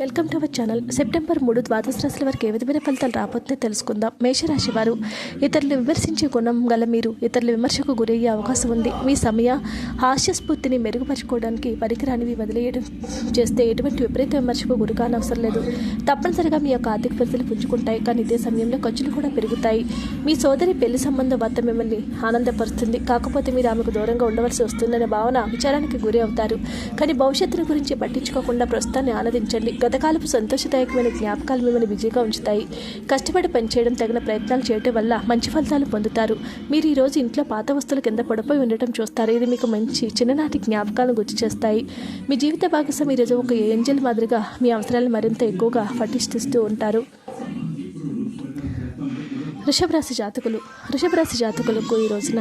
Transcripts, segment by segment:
Welcome to our channel. September మూడు ద్వాదశ రాశుల వారికి ఏ విధమైన ఫలితాలు రాబోతుందో తెలుసుకుందాం. మేషరాశి వారు ఇతరులు విమర్శించే గుణం గల మీరు ఇతరుల విమర్శకు గురయ్యే అవకాశం ఉంది. మీ సమయ హాస్యస్ఫూర్తిని మెరుగుపరచుకోవడానికి పరికరానివి వదిలేయడం చేస్తే ఎటువంటి విపరీత విమర్శకు గురి కానవసరం లేదు. తప్పనిసరిగా మీ యొక్క ఆర్థిక పరిస్థితులు పుంజుకుంటాయి. కానీ ఇదే సమయంలో ఖర్చులు కూడా పెరుగుతాయి. మీ సోదరి పెళ్ళి సంబంధం వద్ద మిమ్మల్ని ఆనందపరుస్తుంది. కాకపోతే మీరు ఆమెకు దూరంగా ఉండవలసి వస్తుందనే భావన విచారానికి గురి అవుతారు. కానీ భవిష్యత్తును గురించి పట్టించుకోకుండా ప్రస్తుతాన్ని ఆనందించండి. గతకాలపు సంతోషదాయకమైన జ్ఞాపకాలు మిమ్మల్ని బిజీగా ఉంచుతాయి. కష్టపడి పనిచేయడం తగిన ప్రయత్నాలు చేయడం వల్ల మంచి ఫలితాలు పొందుతారు. మీరు ఈరోజు ఇంట్లో పాత వస్తువుల కింద పడిపోయి ఉండటం చూస్తారు. ఇది మీకు మంచి చిన్ననాటి జ్ఞాపకాలను గుర్తు చేస్తాయి. మీ జీవిత భాగస్వామి ఈరోజు ఒక ఏంజల్ మాదిరిగా మీ అవసరాలను మరింత ఎక్కువగా పటిష్టిస్తూ ఉంటారు. వృషభ రాశి జాతకులు వృషభ రాశి జాతకులకు ఈ రోజున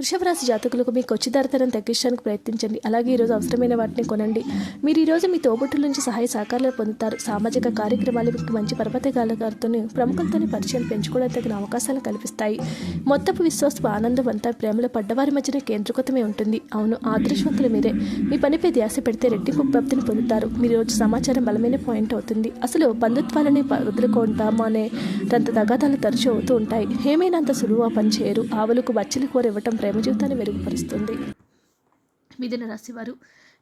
వృషభరాశి జాతకులకు మీకు వచ్చి తగ్గించడానికి ప్రయత్నించండి. అలాగే ఈరోజు అవసరమైన వాటిని కొనండి. మీరు ఈరోజు మీ తోబుట్టుల నుంచి సహాయ సహకారాలు పొందుతారు. సామాజిక కార్యక్రమాలు మీకు మంచి పర్వతగాలతో ప్రముఖులతో పరిచయాలు పెంచుకోవడానికి తగిన అవకాశాలు కల్పిస్తాయి. మొత్తపు విశ్వాసపు ఆనందం అంతా ప్రేమలో పడ్డవారి మధ్యన కేంద్రీకృతమే ఉంటుంది. అవును ఆదర్శవంతులు మీరే. మీ పనిపై ధ్యాస పెడితే రెట్టింపు ప్రాప్తిని పొందుతారు. మీరు రోజు సమాచారం బలమైన పాయింట్ అవుతుంది. అసలు బంధుత్వాలని వదులుకుంటాము అనే తంత తగాదాలు తరచూ అవుతూ ఉంటాయి. ఏమైనా అంత పని చేయరు. ఆవులకు బచ్చలి కూర ఇవ్వటం ప్రేమ జీవితాన్ని మెరుగుపరుస్తుంది. మిథున రాశివారు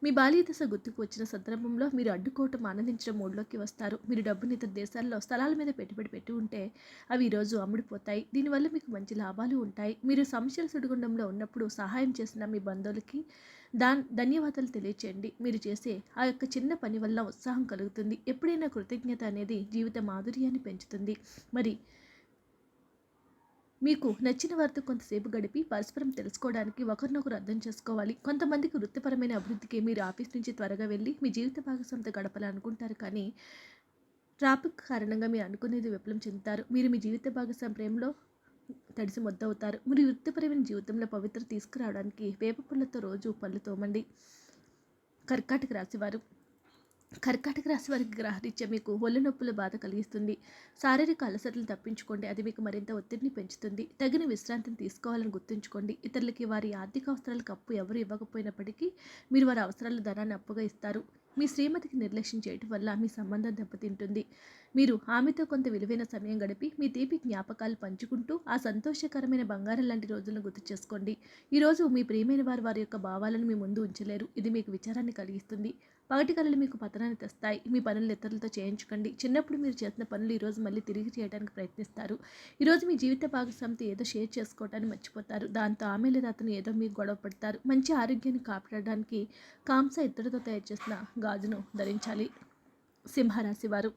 మీ బాల్య దశ గుర్తుకు వచ్చిన సందర్భంలో మీరు అడ్డుకోవటం ఆనందించడం మూడ్లోకి వస్తారు. మీరు డబ్బుని ఇతర దేశాల్లో స్థలాల మీద పెట్టుబడి పెట్టి ఉంటే అవి ఈరోజు అమ్ముడిపోతాయి. దీనివల్ల మీకు మంచి లాభాలు ఉంటాయి. మీరు సమస్యల సుడిగుండంలో ఉన్నప్పుడు సహాయం చేసిన మీ బంధువులకి దాన్ ధన్యవాదాలు తెలియచేయండి. మీరు చేసే ఆ యొక్క చిన్న పని వల్ల ఉత్సాహం కలుగుతుంది. ఎప్పుడైనా కృతజ్ఞత అనేది జీవిత మాధుర్యాన్ని పెంచుతుంది. మరి మీకు నచ్చిన వారితో కొంతసేపు గడిపి పరస్పరం తెలుసుకోవడానికి ఒకరినొకరు అర్థం చేసుకోవాలి. కొంతమందికి వృత్తిపరమైన అభివృద్ధికి మీరు ఆఫీస్ నుంచి త్వరగా వెళ్ళి మీ జీవిత భాగస్వామితో గడపాలనుకుంటారు కానీ ట్రాఫిక్ కారణంగా మీరు అనుకునేది విఫలం చెందుతారు. మీరు మీ జీవిత భాగస్వామి ప్రేమలో తడిసి మొద్దవుతారు. మీరు వృత్తిపరమైన జీవితంలో పవిత్ర తీసుకురావడానికి వేప పళ్ళతో రోజు పళ్ళు తోమండి. కర్కాటక రాశివారు కర్కాటక రాశి వారికి గ్రహరీత్యా మీకు ఒళ్ళు నొప్పుల బాధ కలిగిస్తుంది. శారీరక అలసటలు తప్పించుకోండి. అది మీకు మరింత ఒత్తిడిని పెంచుతుంది. తగిన విశ్రాంతిని తీసుకోవాలని గుర్తుంచుకోండి. ఇతరులకి వారి ఆర్థిక అవసరాలకు అప్పు ఎవరు ఇవ్వకపోయినప్పటికీ మీరు వారి అవసరాల ధనాన్ని అప్పుగా ఇస్తారు. మీ శ్రీమతికి నిర్లక్ష్యం చేయటం వల్ల మీ సంబంధం దెబ్బతింటుంది. మీరు ఆమెతో కొంత విలువైన సమయం గడిపి మీ తీపి జ్ఞాపకాలు పంచుకుంటూ ఆ సంతోషకరమైన బంగారం లాంటి రోజులను గుర్తు చేసుకోండి. ఈరోజు మీ ప్రియమైన వారు వారి యొక్క భావాలను మీ ముందు ఉంచలేరు. ఇది మీకు విచారాన్ని కలిగిస్తుంది. పగటి కళలు మీకు పతనాన్ని తెస్తాయి. మీ పనులు ఇతరులతో చేయించుకోండి. చిన్నప్పుడు మీరు చేసిన పనులు ఈరోజు మళ్ళీ తిరిగి చేయడానికి ప్రయత్నిస్తారు. ఈరోజు మీ జీవిత భాగస్వామితో ఏదో షేర్ చేసుకోవటాన్ని మర్చిపోతారు. దాంతో ఆమె లేదా అతను ఏదో మీకు గొడవ పడతారు. మంచి ఆరోగ్యాన్ని కాపాడడానికి కాంస ఇతరులతో తయారు చేసిన గాజును ధరించాలి. సింహరాశి వారు.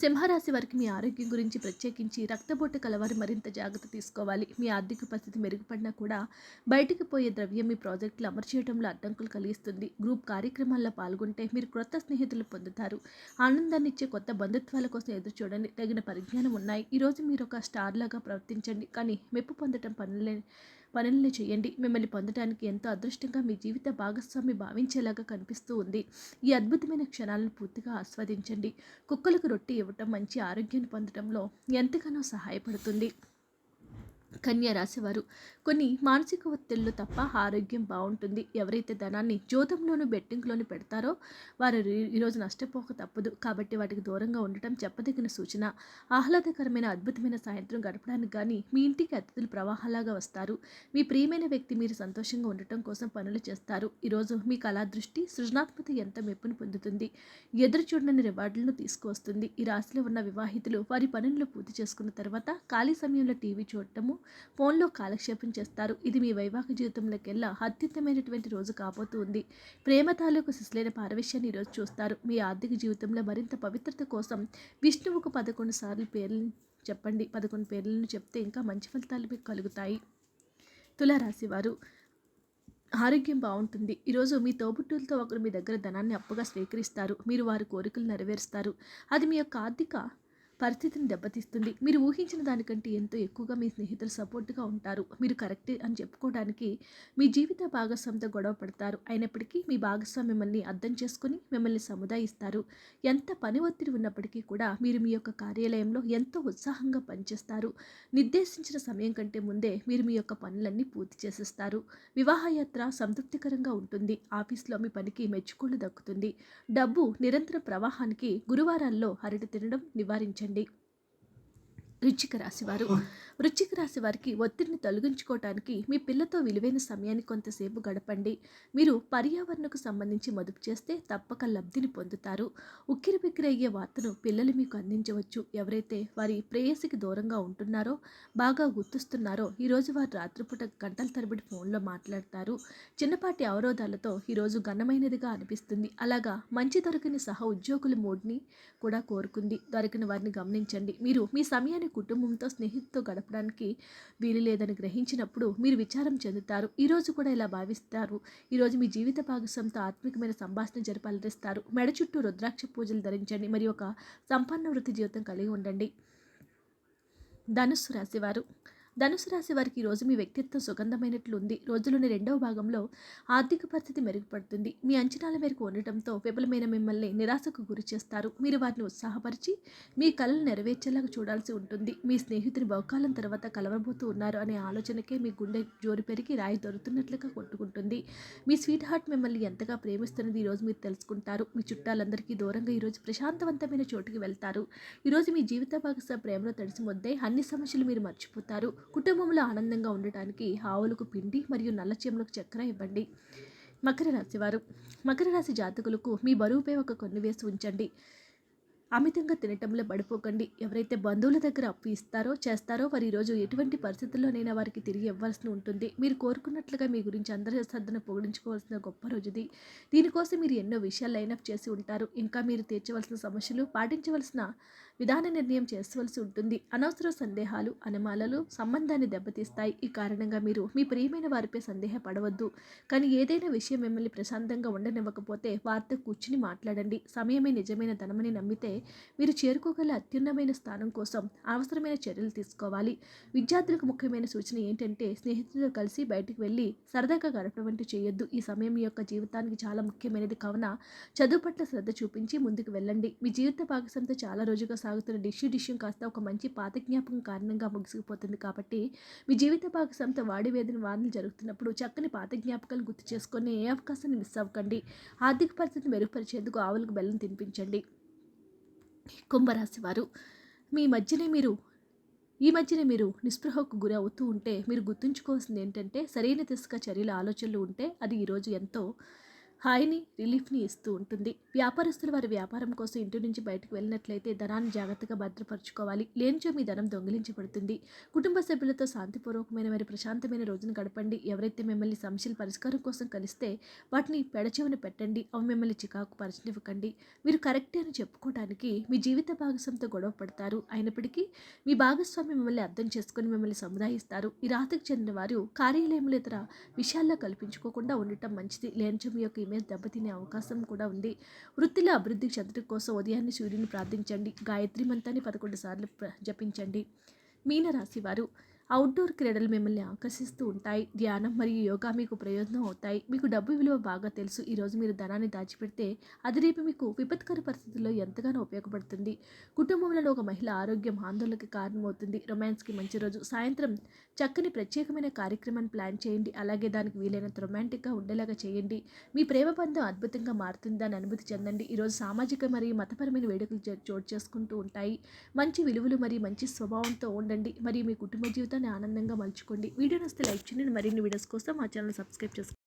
సింహరాశి వారికి మీ ఆరోగ్యం గురించి ప్రత్యేకించి రక్తపోటు కలవారు మరింత జాగ్రత్త తీసుకోవాలి. మీ ఆర్థిక పరిస్థితి మెరుగుపడినా కూడా బయటికి పోయే ద్రవ్యం మీ ప్రాజెక్టులు అమలు చేయడంలో అడ్డంకులు కలిగిస్తుంది. గ్రూప్ కార్యక్రమాల్లో పాల్గొంటే మీరు క్రొత్త స్నేహితులు పొందుతారు. ఆనందాన్ని ఇచ్చే కొత్త బంధుత్వాల కోసం ఎదురు చూడండి. తగిన పరిజ్ఞానం ఉన్నాయి. ఈరోజు మీరు ఒక స్టార్ లాగా ప్రవర్తించండి. కానీ మెప్పు పొందడం పనులే పనుల్ని చేయండి. మిమ్మల్ని పొందడానికి ఎంతో అదృష్టంగా మీ జీవిత భాగస్వామి భావించేలాగా కనిపిస్తూ ఉంది. ఈ అద్భుతమైన క్షణాలను పూర్తిగా ఆస్వాదించండి. కుక్కలకు రొట్టె ఇవ్వటం మంచి ఆరోగ్యాన్ని పొందడంలో ఎంతగానో సహాయపడుతుంది. కన్యా రాశివారు కొన్ని మానసిక ఒత్తిళ్ళు తప్ప ఆరోగ్యం బాగుంటుంది. ఎవరైతే ధనాన్ని జోతంలోను బెట్టింగ్లోను పెడతారో వారు ఈరోజు నష్టపోక తప్పదు. కాబట్టి వాటికి దూరంగా ఉండటం చెప్పదగిన సూచన. ఆహ్లాదకరమైన అద్భుతమైన సాయంత్రం గడపడానికి కానీ మీ ఇంటికి అతిథులు ప్రవాహాలాగా వస్తారు. మీ ప్రియమైన వ్యక్తి మీరు సంతోషంగా ఉండటం కోసం పనులు చేస్తారు. ఈరోజు మీ కళా దృష్టి సృజనాత్మక ఎంత మెప్పును పొందుతుంది? ఎదురు చూడని రివార్డులను తీసుకువస్తుంది. ఈ రాశిలో ఉన్న వివాహితులు వారి పనులను పూర్తి చేసుకున్న తర్వాత ఖాళీ సమయంలో టీవీ చూడటము ఫోన్లో కాలక్షేపం చేస్తారు. ఇది మీ వైవాహిక జీవితంలోకెల్లా అత్యుత్తమైనటువంటి రోజు కాబోతూ ఉంది ప్రేమ తాలూకు శిశులైన పారవిష్యాన్ని ఈరోజు చూస్తారు. మీ ఆర్థిక జీవితంలో మరింత పవిత్రత కోసం విష్ణువుకు పదకొండు సార్లు పేర్లు చెప్పండి. పదకొండు పేర్లను చెప్తే ఇంకా మంచి ఫలితాలు మీకు కలుగుతాయి. తులారాశి వారు ఆరోగ్యం బాగుంటుంది. ఈరోజు మీ తోబుట్టులతో ఒకరు మీ దగ్గర ధనాన్ని అప్పుగా స్వీకరిస్తారు. మీరు వారి కోరికలు నెరవేరుస్తారు. అది మీ యొక్క ఆర్థిక పరిస్థితిని దెబ్బతీస్తుంది. మీరు ఊహించిన దానికంటే ఎంతో ఎక్కువగా మీ స్నేహితులు సపోర్ట్గా ఉంటారు. మీరు కరెక్టే అని చెప్పుకోవడానికి మీ జీవిత భాగస్వామితో గొడవ పడతారు. అయినప్పటికీ మీ భాగస్వామి మిమ్మల్ని అర్థం చేసుకుని మిమ్మల్ని సముదాయిస్తారు. ఎంత పని ఒత్తిడి ఉన్నప్పటికీ కూడా మీరు మీ యొక్క కార్యాలయంలో ఎంతో ఉత్సాహంగా పనిచేస్తారు. నిర్దేశించిన సమయం కంటే ముందే మీరు మీ యొక్క పనులన్నీ పూర్తి చేసేస్తారు. వివాహయాత్ర సంతృప్తికరంగా ఉంటుంది. ఆఫీస్లో మీ పనికి మెచ్చుకోలు దక్కుతుంది. డబ్బు నిరంతర ప్రవాహానికి గురువారాల్లో అరటి తినడం నివారించండి. వృచ్చిక రాశివారు వృశ్చిక రాశి వారికి ఒత్తిడిని తొలగించుకోవటానికి మీ పిల్లతో విలువైన సమయాన్ని కొంతసేపు గడపండి. మీరు పర్యావరణకు సంబంధించి మదుపు చేస్తే తప్పక లబ్ధిని పొందుతారు. ఉక్కిరి బిక్కిరి అయ్యే వార్తను పిల్లలు మీకు అందించవచ్చు. ఎవరైతే వారి ప్రేయసికి దూరంగా ఉంటున్నారో బాగా గుర్తుస్తున్నారో ఈరోజు వారు రాత్రిపూట గంటల తరబడి ఫోన్లో మాట్లాడతారు. చిన్నపాటి అవరోధాలతో ఈరోజు ఘనమైనదిగా అనిపిస్తుంది. అలాగా మంచి దొరకని సహ ఉద్యోగుల మూడ్ని కూడా కోరుకుంది. దొరికిన వారిని గమనించండి. మీరు మీ సమయాన్ని కుటుంబంతో స్నేహితులతో చెప్పడానికి వీలు లేదని గ్రహించినప్పుడు మీరు విచారం చెందుతారు. ఈరోజు కూడా ఇలా భావిస్తారు. ఈరోజు మీ జీవిత భాగస్వామితో ఆత్మికమైన సంభాషణ జరపాలరిస్తారు మెడ చుట్టూ రుద్రాక్ష పూజలు ధరించండి. మరియు ఒక సంపన్న వృత్తి జీవితం కలిగి ఉండండి. ధనుస్సు రాశివారు ధనుసు రాశి వారికి ఈరోజు మీ వ్యక్తిత్వం సుగంధమైనట్లు ఉంది రోజులోని రెండవ భాగంలో ఆర్థిక పరిస్థితి మెరుగుపడుతుంది. మీ అంచనాల మేరకు ఉండటంతో విఫలమైన మిమ్మల్ని నిరాశకు గురి చేస్తారు. మీరు వారిని ఉత్సాహపరిచి మీ కళలు నెరవేర్చేలాగా చూడాల్సి ఉంటుంది. మీ స్నేహితుని బహుకాలం తర్వాత కలవబోతూ ఉన్నారు అనే ఆలోచనకే మీ గుండె జోరు పెరిగి రాయి దొరుకుతున్నట్లుగా కొట్టుకుంటుంది. మీ స్వీట్ హార్ట్ మిమ్మల్ని ఎంతగా ప్రేమిస్తున్నది ఈరోజు మీరు తెలుసుకుంటారు. మీ చుట్టాలందరికీ దూరంగా ఈరోజు ప్రశాంతవంతమైన చోటుకి వెళ్తారు. ఈరోజు మీ జీవిత భాగస్వామి ప్రేమలో తడిసి మొద్దే అన్ని సమస్యలు మీరు మర్చిపోతారు. కుటుంబంలో ఆనందంగా ఉండటానికి ఆవులకు పిండి మరియు నల్ల చీమలకు చక్కెర ఇవ్వండి. మకర రాశి వారు మకర రాశి జాతకులకు మీ బరువుపై ఒక కొన్ని వేసి ఉంచండి. అమితంగా తినటంలో పడిపోకండి. ఎవరైతే బంధువుల దగ్గర అప్పు ఇస్తారో చేస్తారో వారు ఈరోజు ఎటువంటి పరిస్థితుల్లోనైనా వారికి తిరిగి ఇవ్వాల్సి ఉంటుంది. మీరు కోరుకున్నట్లుగా మీ గురించి అందరి శ్రద్ధను పొగిడించుకోవాల్సిన గొప్ప రోజుది. దీనికోసం మీరు ఎన్నో విషయాలు లైనప్ చేసి ఉంటారు. ఇంకా మీరు తీర్చవలసిన సమస్యలు పాటించవలసిన విధాన నిర్ణయం చేసుకోవలసి ఉంటుంది. అనవసర సందేహాలు అనుమానాలు సంబంధాన్ని దెబ్బతీస్తాయి. ఈ కారణంగా మీరు మీ ప్రియమైన వారిపై సందేహపడవద్దు. కానీ ఏదైనా విషయం మిమ్మల్ని ప్రశాంతంగా ఉండనివ్వకపోతే వారితో కూర్చుని మాట్లాడండి. సమయమే నిజమైన ధనమని నమ్మితే మీరు చేరుకోగల అత్యున్నమైన స్థానం కోసం అవసరమైన చర్యలు తీసుకోవాలి. విద్యార్థులకు ముఖ్యమైన సూచన ఏంటంటే స్నేహితులతో కలిసి బయటకు వెళ్ళి సరదాగా గడపడం వంటి చేయొద్దు. ఈ సమయం మీ యొక్క జీవితానికి చాలా ముఖ్యమైనది. కావున చదువు పట్ల శ్రద్ధ చూపించి ముందుకు వెళ్ళండి. మీ జీవిత భాగస్వామితో చాలా రోజుగా సాగుతున్న డిష్యూ డిష్యూ కాస్త ఒక మంచి పాత జ్ఞాపకం కారణంగా ముగిసిపోతుంది కాబట్టి మీ జీవిత భాగస్వామితో వాడి వేదిన వాదనలు జరుగుతున్నప్పుడు చక్కని పాత జ్ఞాపకాలు గుర్తు చేసుకొని ఏ అవకాశాన్ని మిస్ అవ్వకండి. ఆర్థిక పరిస్థితిని మెరుగుపరిచేందుకు ఆవులకు బెల్లం తినిపించండి. కుంభరాశి వారు మీ మధ్యనే మీరు ఈ మధ్యనే మీరు నిస్పృహకు గురి అవుతూ ఉంటే మీరు గుర్తుంచుకోవాల్సింది ఏంటంటే సరైన దిశగా చర్యల ఆలోచనలు ఉంటే అది ఈరోజు ఎంతో హాయిని రిలీఫ్ని ఇస్తూ ఉంటుంది. వ్యాపారస్తులు వారి వ్యాపారం కోసం ఇంటి నుంచి బయటకు వెళ్ళినట్లయితే ధనాన్ని జాగ్రత్తగా భద్రపరచుకోవాలి. లేనిచో మీ ధనం దొంగిలించబడుతుంది. కుటుంబ సభ్యులతో శాంతిపూర్వకమైన మరి ప్రశాంతమైన రోజును గడపండి. ఎవరైతే మిమ్మల్ని సమస్యల పరిష్కారం కోసం కలిస్తే వాటిని పెడచెవిన పెట్టండి. అవి మిమ్మల్ని చికాకు పరచనివ్వకండి. మీరు కరెక్టే అని చెప్పుకోవడానికి మీ జీవిత భాగస్వామితో గొడవ పడతారు. అయినప్పటికీ మీ భాగస్వామి మిమ్మల్ని అర్థం చేసుకుని మిమ్మల్ని సముదాయిస్తారు. ఈ రాతకు చెందిన వారు కార్యాలయంలో ఇతర విషయాల్లో కల్పించుకోకుండా ఉండటం మంచిది. లేనిచో మీ యొక్క ఇమేజ్ దెబ్బతినే అవకాశం కూడా ఉంది. వృత్తిలో అభివృద్ధి చెందడం కోసం ఉదయాన్నే సూర్యుని ప్రార్థించండి. గాయత్రి మంత్రాన్ని పదకొండు సార్లు ప్ర- జపించండి. మీనరాశి వారు అవుట్డోర్ క్రీడలు మిమ్మల్ని ఆకర్షిస్తూ ఉంటాయి. ధ్యానం మరియు యోగా మీకు ప్రయోజనం అవుతాయి. మీకు డబ్బు విలువ బాగా తెలుసు. ఈరోజు మీరు ధనాన్ని దాచిపెడితే అది రేపు మీకు విపత్కర పరిస్థితుల్లో ఎంతగానో ఉపయోగపడుతుంది. కుటుంబంలో ఒక మహిళ ఆరోగ్యం ఆందోళనకి కారణమవుతుంది. రొమాన్స్కి మంచి రోజు. సాయంత్రం చక్కని ప్రత్యేకమైన కార్యక్రమాన్ని ప్లాన్ చేయండి. అలాగే దానికి వీలైనంత రొమాంటిక్గా ఉండేలాగా చేయండి. మీ ప్రేమ బంధం అద్భుతంగా మారుతుంది దాని అనుభూతి చెందండి. ఈరోజు సామాజిక మరియు మతపరమైన వేడుకలు చోటు చేసుకుంటూ ఉంటాయి. మంచి విలువలు మరియు మంచి స్వభావంతో ఉండండి. మరియు మీ కుటుంబ జీవితం జీవితాన్ని ఆనందంగా మలుచుకోండి. వీడియో నస్తే లైక్ చేయండి. మరిన్ని వీడియోస్ కోసం మా ఛానల్ సబ్స్క్రైబ్ చేసుకోండి.